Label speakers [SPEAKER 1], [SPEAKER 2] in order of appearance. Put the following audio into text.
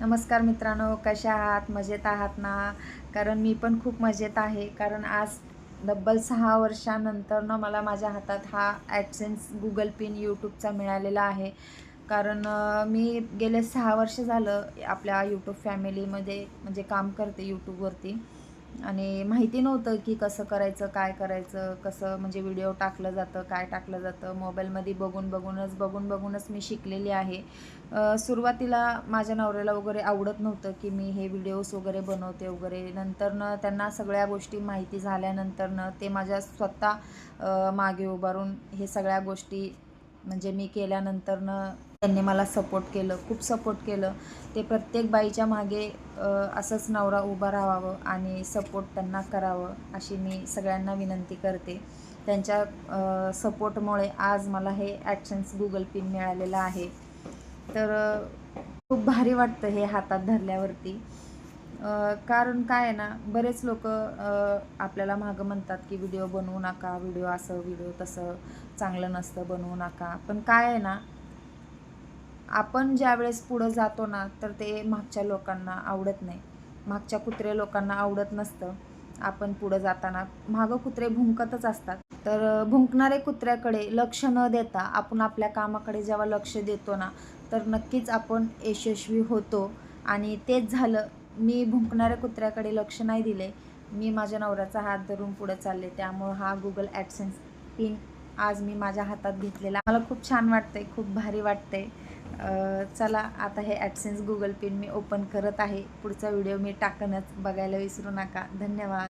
[SPEAKER 1] नमस्कार मित्रांनो कशा आहात? मजेत आहात ना? कारण मी पण खूप मजेत आहे. कारण आज डब्बल सहा वर्षानंतरनं मला माझ्या हातात हा ॲडसेन्स गुगल पिन यूट्यूबचा मिळालेला आहे. कारण मी गेले सहा वर्ष झालं आपल्या यूट्यूब फॅमिलीमध्ये म्हणजे काम करते यूट्यूबवरती आणि माहिती नव्हतं की कसं करायचं काय करायचं कसं म्हणजे व्हिडिओ टाकलं जातं काय टाकलं जातं. मोबाईलमध्ये बघून बघूनच बघून बघूनच मी शिकलेली आहे. सुरुवातीला माझ्या नवऱ्याला वगैरे आवडत नव्हतं की मी हे व्हिडिओज वगैरे बनवते वगैरे. नंतरनं त्यांना सगळ्या गोष्टी माहिती झाल्यानंतरनं ते माझ्या स्वतः मागे उभारून हे सगळ्या गोष्टी म्हणजे मी केल्यानंतरनं त्यांनी मला सपोर्ट केलं खूप सपोर्ट केलं. ते प्रत्येक बाईच्या मागे असंच नवरा उभा राहावं आणि सपोर्ट त्यांना करावं अशी मी सगळ्यांना विनंती करते. त्यांच्या सपोर्टमुळे आज मला हे ॲक्शन्स गुगल पिन मिळालेलं आहे. तर खूप भारी वाटतं हे हातात धरल्यावरती. कारण काय आहे ना बरेच लोक आपल्याला मागं म्हणतात की व्हिडिओ बनवू नका व्हिडिओ असं व्हिडिओ तसं चांगलं नसतं बनवू नका. पण काय आहे ना आपण ज्या वेळेस पुढं जातो ना तर ते मागच्या लोकांना आवडत नाही. मागच्या कुत्रे लोकांना आवडत नसतं. आपण पुढं जाताना मागं कुत्रे भुंकतच असतात. तर भुंकणारे कुत्र्याकडे लक्ष न देता आपण आपल्या कामाकडे जेव्हा लक्ष देतो ना तर नक्कीच आपण यशस्वी होतो. आणि तेच झालं मी भुंकणाऱ्या कुत्र्याकडे लक्ष नाही दिले. मी माझ्या नवऱ्याचा हात धरून पुढे चालले. त्यामुळं हा गुगल ॲडसेन्स पिन आज मी माझ्या हातात घेतलेला. मला खूप छान वाटतंय खूप भारी वाटतंय. चला आता हे ॲडसेन्स गुगल पिन मी ओपन करत आहे. पुढचा व्हिडिओ मी टाकणच बघायला विसरू नका. धन्यवाद.